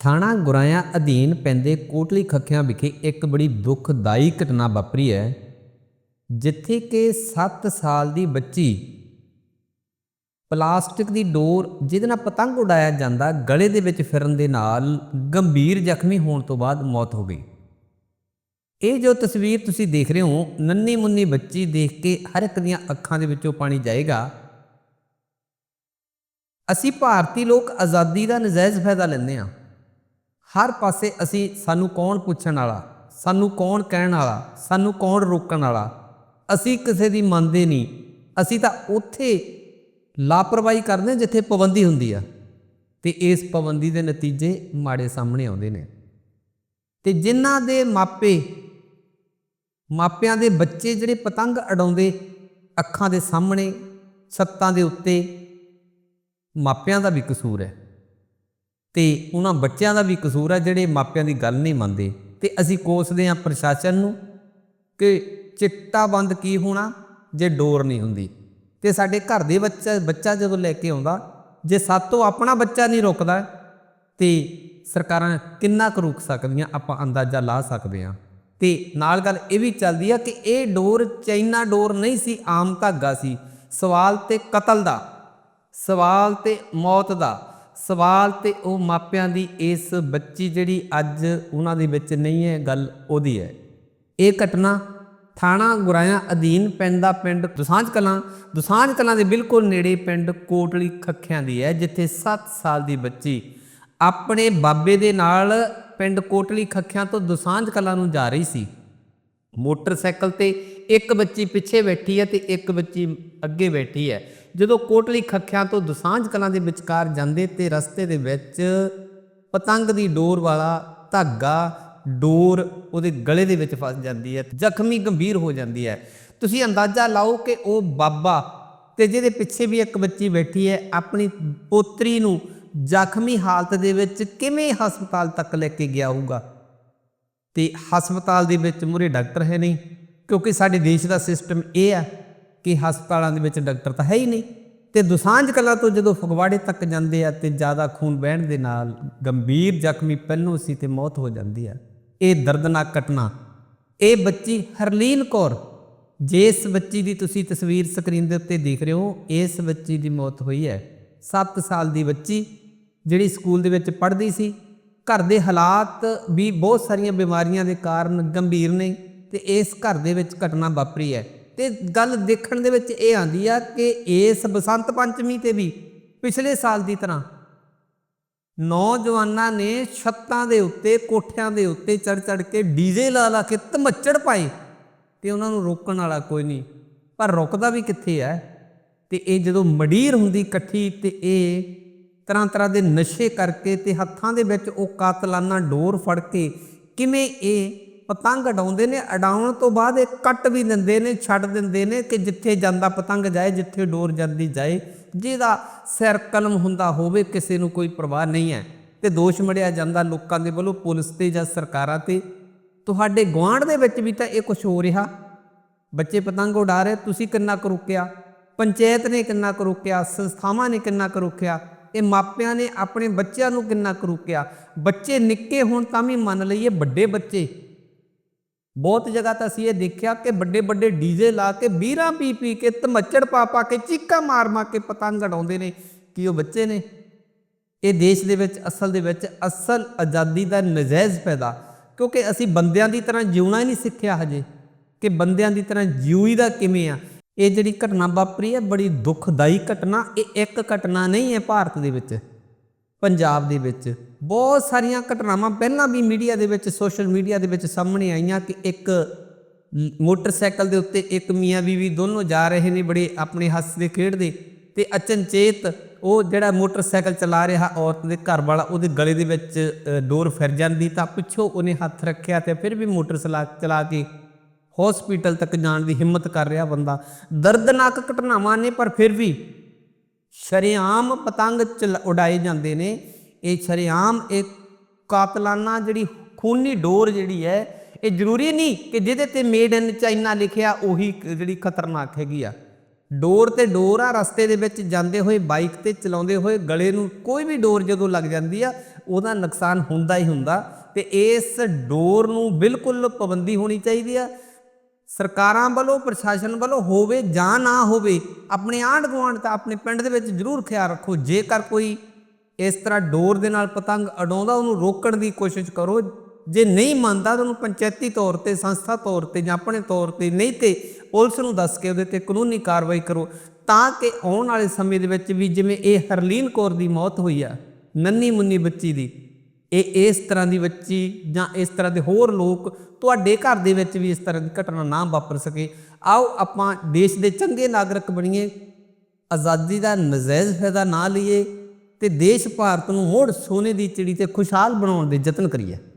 ਥਾਣਾ ਗੁਰਾਇਆ ਅਧੀਨ ਪੈਂਦੇ ਕੋਟਲੀ ਖੱਖਿਆਂ ਵਿਖੇ ਇੱਕ ਬੜੀ ਦੁਖਦਾਈ ਘਟਨਾ ਵਾਪਰੀ ਹੈ, ਜਿੱਥੇ ਕਿ 7 ਸਾਲ ਦੀ ਬੱਚੀ ਪਲਾਸਟਿਕ ਦੀ ਡੋਰ ਜਿਹਦੇ ਨਾਲ ਪਤੰਗ ਉਡਾਇਆ ਜਾਂਦਾ, ਗਲੇ ਦੇ ਵਿੱਚ ਫਿਰਨ ਦੇ ਨਾਲ ਗੰਭੀਰ ਜ਼ਖਮੀ ਹੋਣ ਤੋਂ ਬਾਅਦ ਮੌਤ ਹੋ ਗਈ। ਇਹ ਜੋ ਤਸਵੀਰ ਤੁਸੀਂ ਦੇਖ ਰਹੇ ਹੋ, ਨੰਨੀ ਮੁੰਨੀ ਬੱਚੀ ਦੇਖ ਕੇ ਹਰ ਇੱਕ ਦੀਆਂ ਅੱਖਾਂ ਦੇ ਵਿੱਚੋਂ ਪਾਣੀ ਜਾਏਗਾ। ਅਸੀਂ ਭਾਰਤੀ ਲੋਕ ਆਜ਼ਾਦੀ ਦਾ ਨਜਾਇਜ਼ ਫਾਇਦਾ ਲੈਂਦੇ ਹਾਂ। ਹਰ ਪਾਸੇ ਅਸੀਂ ਸਾਨੂੰ ਕੌਣ ਪੁੱਛਣ ਵਾਲਾ, ਸਾਨੂੰ ਕੌਣ ਕਹਿਣ ਵਾਲਾ, ਸਾਨੂੰ ਕੌਣ ਰੋਕਣ ਵਾਲਾ, ਅਸੀਂ ਕਿਸੇ ਦੀ ਮੰਨਦੇ ਨਹੀਂ। ਅਸੀਂ ਤਾਂ ਉੱਥੇ ਲਾਪਰਵਾਹੀ ਕਰਦੇ ਹਾਂ ਜਿੱਥੇ ਪਾਬੰਦੀ ਹੁੰਦੀ ਆ। ਤੇ ਇਸ ਪਾਬੰਦੀ ਦੇ ਨਤੀਜੇ ਮਾੜੇ ਸਾਹਮਣੇ ਆਉਂਦੇ ਨੇ। ਤੇ ਜਿਨ੍ਹਾਂ ਦੇ ਮਾਪੇ, ਮਾਪਿਆਂ ਦੇ ਬੱਚੇ ਜਿਹੜੇ ਪਤੰਗ ਅਡਾਉਂਦੇ ਅੱਖਾਂ ਦੇ ਸਾਹਮਣੇ ਛੱਤਾਂ ਦੇ ਉੱਤੇ, ਮਾਪਿਆਂ ਦਾ ਵੀ ਕਸੂਰ ਹੈ। ਤੇ ਉਹਨਾਂ ਬੱਚਿਆਂ ਦਾ ਵੀ ਕਸੂਰ ਹੈ ਜਿਹੜੇ ਮਾਪਿਆਂ ਦੀ ਗੱਲ ਨਹੀਂ ਮੰਨਦੇ। ਤੇ ਅਸੀਂ ਕੋਸਦੇ ਹਾਂ ਪ੍ਰਸ਼ਾਸਨ ਨੂੰ ਕਿ ਚਿੱਟਾ ਬੰਦ ਕੀ ਹੋਣਾ ਜੇ ਡੋਰ ਨਹੀਂ ਹੁੰਦੀ। ਤੇ ਸਾਡੇ ਘਰ ਦੇ ਬੱਚਾ ਬੱਚਾ ਜਦੋਂ ਲੈ ਕੇ ਆਉਂਦਾ, ਜੇ ਸਾਤੋਂ ਆਪਣਾ ਬੱਚਾ ਨਹੀਂ ਰੁਕਦਾ, ਤੇ ਸਰਕਾਰਾਂ ਕਿੰਨਾ ਕੁ ਰੁਕ ਸਕਦੀਆਂ, ਆਪਾਂ ਅੰਦਾਜ਼ਾ ਲਾ ਸਕਦੇ ਹਾਂ। ਤੇ ਨਾਲ ਗੱਲ ਇਹ ਵੀ ਚੱਲਦੀ ਆ ਕਿ ਇਹ ਡੋਰ ਚਾਈਨਾ ਡੋਰ ਨਹੀਂ ਸੀ, ਆਮ ਧਾਗਾ ਸੀ। ਸਵਾਲ ਤੇ ਕਤਲ ਦਾ, ਸਵਾਲ ਤੇ ਮੌਤ ਦਾ। ਸਵਾਲ ਤੇ ਉਹ ਮਾਪਿਆਂ ਦੀ ਇਸ ਬੱਚੀ ਜਿਹੜੀ ਅੱਜ ਉਹਨਾਂ ਦੇ ਵਿੱਚ ਨਹੀਂ ਹੈ, ਗੱਲ ਉਹਦੀ ਹੈ। ਇਹ ਘਟਨਾ ਥਾਣਾ ਗੁਰਾਇਆ ਅਧੀਨ ਪੈਂਦਾ ਪਿੰਡ ਦੁਸਾਂਝ ਕਲਾਂ ਦੁਸਾਂਝ ਕਲਾਂ ਦੇ ਬਿਲਕੁਲ ਨੇੜੇ ਪਿੰਡ ਕੋਟਲੀ ਖੱਖਿਆਂ ਦੀ ਹੈ, ਜਿੱਥੇ 7 ਸਾਲ ਦੀ ਬੱਚੀ ਆਪਣੇ ਬਾਬੇ ਦੇ ਨਾਲ ਪਿੰਡ ਕੋਟਲੀ ਖੱਖਿਆਂ ਤੋਂ ਦੁਸਾਂਝ ਕਲਾਂ ਨੂੰ ਜਾ ਰਹੀ ਸੀ। ਮੋਟਰਸਾਈਕਲ ਤੇ ਇੱਕ ਬੱਚੀ ਪਿੱਛੇ ਬੈਠੀ ਹੈ ਤੇ ਇੱਕ ਬੱਚੀ ਅੱਗੇ ਬੈਠੀ ਹੈ। ਜਦੋਂ ਕੋਟਲੀ ਖੱਖਿਆਂ ਤੋਂ ਦੁਸਾਂਝ ਕਲਾਂ ਦੇ ਵਿਚਕਾਰ ਜਾਂਦੇ ਤੇ ਰਸਤੇ ਦੇ ਵਿੱਚ ਪਤੰਗ ਦੀ ਡੋਰ ਵਾਲਾ ਧਾਗਾ ਡੋਰ ਉਹਦੇ ਗਲੇ ਦੇ ਵਿੱਚ ਫਸ ਜਾਂਦੀ ਹੈ, ਜ਼ਖਮੀ ਗੰਭੀਰ ਹੋ ਜਾਂਦੀ ਹੈ। ਤੁਸੀਂ ਅੰਦਾਜ਼ਾ ਲਾਓ ਕਿ ਉਹ ਬਾਬਾ ਤੇ ਜਿਹਦੇ ਪਿੱਛੇ ਵੀ ਇੱਕ ਬੱਚੀ ਬੈਠੀ ਹੈ, ਆਪਣੀ ਪੋਤਰੀ ਨੂੰ ਜ਼ਖਮੀ ਹਾਲਤ ਦੇ ਵਿੱਚ ਕਿਵੇਂ ਹਸਪਤਾਲ ਤੱਕ ਲੈ ਕੇ ਗਿਆ ਹੋਊਗਾ? ਤੇ ਹਸਪਤਾਲ ਦੇ ਵਿੱਚ ਮੁਰੇ ਡਾਕਟਰ ਹੈ ਨਹੀਂ? ਕਿਉਂਕਿ ਸਾਡੇ ਦੇਸ਼ ਦਾ ਸਿਸਟਮ ਇਹ ਆ ਕਿ ਹਸਪਤਾਲਾਂ ਦੇ ਵਿੱਚ ਡਾਕਟਰ ਤਾਂ ਹੈ ਹੀ ਨਹੀਂ ਤੇ ਦੁਸਾਂਝ ਕਲਾ ਤੋਂ ਜਦੋਂ ਫਗਵਾੜੇ ਤੱਕ ਜਾਂਦੇ ਆ ਤੇ ਜ਼ਿਆਦਾ ਖੂਨ ਵਹਿਣ ਦੇ ਨਾਲ ਗੰਭੀਰ ਜ਼ਖਮੀ ਪਹਿਲੋਂ ਸੀ ਤੇ ਮੌਤ ਹੋ ਜਾਂਦੀ ਆ। ਇਹ ਦਰਦਨਾਕ ਘਟਨਾ। ਇਹ ਬੱਚੀ ਹਰਲੀਨ ਕੌਰ, ਜਿਸ ਬੱਚੀ ਦੀ ਤੁਸੀਂ ਤਸਵੀਰ ਸਕਰੀਨ ਦੇ ਉੱਤੇ ਦੇਖ ਰਹੇ ਹੋ, ਇਸ ਬੱਚੀ ਦੀ ਮੌਤ ਹੋਈ ਹੈ। 7 ਸਾਲ ਦੀ ਬੱਚੀ, ਜਿਹੜੀ ਸਕੂਲ ਦੇ ਵਿੱਚ ਪੜ੍ਹਦੀ ਸੀ। ਘਰ ਦੇ ਹਾਲਾਤ ਵੀ ਬਹੁਤ ਸਾਰੀਆਂ ਬਿਮਾਰੀਆਂ ਦੇ ਕਾਰਨ ਗੰਭੀਰ ਨੇ। ਤੇ ਇਸ ਘਰ ਦੇ ਵਿੱਚ ਘਟਨਾ ਵਾਪਰੀ ਹੈ। ਤੇ ਗੱਲ ਦੇਖਣ ਦੇ ਵਿੱਚ ਇਹ ਆਂਦੀ ਆ ਕਿ ਇਸ ਬਸੰਤ ਪੰਚਮੀ ਤੇ ਵੀ ਪਿਛਲੇ ਸਾਲ ਦੀ ਤਰ੍ਹਾਂ ਨੌਜਵਾਨਾਂ ਨੇ ਛੱਤਾਂ ਦੇ ਉੱਤੇ, ਕੋਠਿਆਂ ਦੇ ਉੱਤੇ ਚੜ ਚੜ ਕੇ ਡੀਜ਼ੇ ਲਾ ਲਾ ਕੇ ਧਮੱਚੜ ਪਾਏ ਤੇ ਉਹਨਾਂ ਨੂੰ ਰੋਕਣ ਵਾਲਾ ਕੋਈ ਨਹੀਂ। ਪਰ ਰੁਕਦਾ ਵੀ ਕਿੱਥੇ ਹੈ? ਤੇ ਇਹ ਜਦੋਂ ਮਡੀਰ ਹੁੰਦੀ ਇਕੱਠੀ ਤੇ ਇਹ ਤਰ੍ਹਾਂ ਤਰ੍ਹਾਂ ਦੇ ਨਸ਼ੇ ਕਰਕੇ ਤੇ ਹੱਥਾਂ ਦੇ ਵਿੱਚ ਉਹ ਕਾਤਲਾਨਾ ਡੋਰ ਫੜ ਕੇ ਕਿਵੇਂ ਇਹ ਪਤੰਗ ਅਡਾਉਂਦੇ ਨੇ ਅਡਾਉਣ ਤੋਂ ਬਾਅਦ ਇਹ ਕੱਟ ਵੀ ਦਿੰਦੇ ਨੇ, ਛੱਡ ਦਿੰਦੇ ਨੇ ਕਿ ਜਿੱਥੇ ਜਾਂਦਾ ਪਤੰਗ ਜਾਏ, ਜਿੱਥੇ ਡੋਰ ਜਾਂਦੀ ਜਾਏ, ਜਿਹਦਾ ਸਿਰ ਕਲਮ ਹੁੰਦਾ ਹੋਵੇ, ਕਿਸੇ ਨੂੰ ਕੋਈ ਪਰਵਾਹ ਨਹੀਂ ਹੈ। ਤੇ ਦੋਸ਼ ਮੜਿਆ ਜਾਂਦਾ ਲੋਕਾਂ ਦੇ ਵੱਲੋਂ, ਪੁਲਿਸ ਤੇ ਜਾਂ ਸਰਕਾਰਾਂ ਤੇ। ਤੁਹਾਡੇ ਗੁਆਂਢ ਦੇ ਵਿੱਚ ਵੀ ਤਾਂ ਇਹ ਕੁਝ ਹੋ ਰਿਹਾ। ਬੱਚੇ ਪਤੰਗ ਉਡਾ ਰਹੇ, ਤੁਸੀਂ ਕਿੰਨਾ ਕੁ ਰੋਕਿਆ? ਪੰਚਾਇਤ ਨੇ ਕਿੰਨਾ ਕੁ ਰੋਕਿਆ? ਸੰਸਥਾਵਾਂ ਨੇ ਕਿੰਨਾ ਕੁ ਰੋਕਿਆ? ਇਹ ਮਾਪਿਆਂ ਨੇ ਆਪਣੇ ਬੱਚਿਆਂ ਨੂੰ ਕਿੰਨਾ ਕੁ ਰੋਕਿਆ? ਬੱਚੇ ਨਿੱਕੇ ਹੋਣ ਤਾਂ ਵੀ ਮੰਨ ਲਈਏ ਵੱਡੇ ਬੱਚੇ। ਬਹੁਤ ਜਗ੍ਹਾ ਤਾਂ ਅਸੀਂ ਇਹ ਦੇਖਿਆ ਕਿ ਵੱਡੇ ਵੱਡੇ ਡੀਜ਼ੇ ਲਾ ਕੇ ਬੀਰਾਂ ਪੀ ਪੀ ਕੇ ਧਮੱਚੜ ਪਾ ਪਾ ਕੇ ਚੀਕਾਂ ਮਾਰ ਮਾਰ ਕੇ ਪਤੰਗ ਉਡਾਉਂਦੇ ਨੇ ਕਿ ਉਹ ਬੱਚੇ ਨੇ। ਇਹ ਦੇਸ਼ ਦੇ ਵਿੱਚ, ਅਸਲ ਦੇ ਵਿੱਚ ਅਸਲ ਆਜ਼ਾਦੀ ਦਾ ਨਜਾਇਜ਼ ਪੈਦਾ ਕਿਉਂਕਿ ਅਸੀਂ ਬੰਦਿਆਂ ਦੀ ਤਰ੍ਹਾਂ ਜਿਉਣਾ ਹੀ ਨਹੀਂ ਸਿੱਖਿਆ ਹਜੇ, ਕਿ ਬੰਦਿਆਂ ਦੀ ਤਰ੍ਹਾਂ ਜਿਉਈ ਕਿਵੇਂ ਆ। ਇਹ ਜਿਹੜੀ ਘਟਨਾ ਵਾਪਰੀ ਹੈ, ਬੜੀ ਦੁਖਦਾਈ ਘਟਨਾ, ਇਹ ਇੱਕ ਘਟਨਾ ਨਹੀਂ ਹੈ ਭਾਰਤ ਦੇ ਵਿੱਚ। ਪੰਜਾਬ ਦੇ ਵਿੱਚ ਬਹੁਤ ਸਾਰੀਆਂ ਘਟਨਾਵਾਂ ਪਹਿਲਾਂ ਵੀ ਮੀਡੀਆ ਦੇ ਵਿੱਚ, ਸੋਸ਼ਲ ਮੀਡੀਆ ਦੇ ਵਿੱਚ ਸਾਹਮਣੇ ਆਈਆਂ ਕਿ ਇੱਕ ਮੋਟਰਸਾਈਕਲ ਦੇ ਉੱਤੇ ਇੱਕ ਮੀਆਂ ਬੀਵੀ ਦੋਨੋਂ ਜਾ ਰਹੇ ਨੇ ਬੜੇ ਆਪਣੇ ਹੱਸਦੇ ਖੇਡਦੇ ਤੇ ਅਚਨਚੇਤ ਉਹ ਜਿਹੜਾ ਮੋਟਰਸਾਈਕਲ ਚਲਾ ਰਿਹਾ ਔਰਤ ਦੇ ਘਰ ਵਾਲਾ, ਉਹਦੇ ਗਲੇ ਦੇ ਵਿੱਚ ਡੋਰ ਫਿਰ ਜਾਂਦੀ ਤਾਂ ਪਿੱਛੋਂ ਉਹਨੇ ਹੱਥ ਰੱਖਿਆ ਤੇ ਫਿਰ ਵੀ ਮੋਟਰ ਚਲਾ ਚਲਾ ਕੇ ਹਸਪੀਟਲ ਤੱਕ ਜਾਣ ਦੀ ਹਿੰਮਤ ਕਰ ਰਿਹਾ ਬੰਦਾ। ਦਰਦਨਾਕ ਘਟਨਾਵਾਂ ਨੇ ਪਰ ਫਿਰ ਵੀ ਸ਼ਰੇਆਮ ਪਤੰਗ ਚਲ- ਉਡਾਏ ਜਾਂਦੇ ਨੇ। ਇਹ ਸ਼ਰੇਆਮ, ਇਹ ਕਾਤਲਾਨਾ ਜਿਹੜੀ ਖੂਨੀ ਡੋਰ ਜਿਹੜੀ ਹੈ, ਇਹ ਜ਼ਰੂਰੀ ਨਹੀਂ ਕਿ ਜਿਹਦੇ ਤੇ ਮੇਡ ਇਨ ਚਾਈਨਾ ਲਿਖਿਆ ਉਹੀ ਜਿਹੜੀ ਖਤਰਨਾਕ ਹੈਗੀ ਆ। ਡੋਰ ਤੇ ਡੋਰ ਆ, ਰਸਤੇ ਦੇ ਵਿੱਚ ਜਾਂਦੇ ਹੋਏ, ਬਾਈਕ ਤੇ ਚਲਾਉਂਦੇ ਹੋਏ, ਗਲੇ ਨੂੰ ਕੋਈ ਵੀ ਡੋਰ ਜਦੋਂ ਲੱਗ ਜਾਂਦੀ ਆ, ਉਹਦਾ ਨੁਕਸਾਨ ਹੁੰਦਾ ਹੀ ਹੁੰਦਾ। ਤੇ ਇਸ ਡੋਰ ਨੂੰ ਬਿਲਕੁਲ ਪਾਬੰਦੀ ਹੋਣੀ ਚਾਹੀਦੀ ਆ। ਸਰਕਾਰਾਂ ਵੱਲੋਂ, ਪ੍ਰਸ਼ਾਸਨ ਵੱਲੋਂ ਹੋਵੇ ਜਾਂ ਨਾ ਹੋਵੇ, ਆਪਣੇ ਆਂਢ ਗੁਆਂਢ ਤਾਂ ਆਪਣੇ ਪਿੰਡ ਦੇ ਵਿੱਚ ਜ਼ਰੂਰ ਖਿਆਲ ਰੱਖੋ। ਜੇਕਰ ਕੋਈ ਇਸ ਤਰ੍ਹਾਂ ਡੋਰ ਦੇ ਨਾਲ ਪਤੰਗ ਅਡਾਉਂਦਾ, ਉਹਨੂੰ ਰੋਕਣ ਦੀ ਕੋਸ਼ਿਸ਼ ਕਰੋ। ਜੇ ਨਹੀਂ ਮੰਨਦਾ, ਤਾਂ ਉਹਨੂੰ ਪੰਚਾਇਤੀ ਤੌਰ ਤੇ, ਸੰਸਥਾ ਤੌਰ ਤੇ ਜਾਂ ਆਪਣੇ ਤੌਰ ਤੇ ਨਹੀਂ ਤੇ ਪੁਲਿਸ ਨੂੰ ਦੱਸ ਕੇ ਉਹਦੇ ਤੇ ਕਾਨੂੰਨੀ ਕਾਰਵਾਈ ਕਰੋ। ਤਾਂ ਕਿ ਆਉਣ ਵਾਲੇ ਸਮੇਂ ਦੇ ਵਿੱਚ ਵੀ ਜਿਵੇਂ ਇਹ ਹਰਲੀਨ ਕੌਰ ਦੀ ਮੌਤ ਹੋਈ ਆ, ਨੰਨੀ ਮੁੰਨੀ ਬੱਚੀ ਦੀ ਇਹ ਇਸ ਤਰ੍ਹਾਂ ਦੀ ਬੱਚੀ ਜਾਂ ਇਸ ਤਰ੍ਹਾਂ ਦੇ ਹੋਰ ਲੋਕ ਤੁਹਾਡੇ ਘਰ ਦੇ ਵਿੱਚ ਵੀ ਇਸ ਤਰ੍ਹਾਂ ਦੀ ਘਟਨਾ ਨਾ ਵਾਪਰ ਸਕੇ। ਆਓ ਆਪਾਂ ਦੇਸ਼ ਦੇ ਚੰਗੇ ਨਾਗਰਿਕ ਬਣੀਏ, ਆਜ਼ਾਦੀ ਦਾ ਨਜਾਇਜ਼ ਫਾਇਦਾ ਨਾ ਲਈਏ ਤੇ ਦੇਸ਼ ਭਾਰਤ ਨੂੰ ਮੁੜ ਸੋਨੇ ਦੀ ਚਿੜੀ ਤੇ ਖੁਸ਼ਹਾਲ ਬਣਾਉਣ ਦੇ ਯਤਨ ਕਰੀਏ।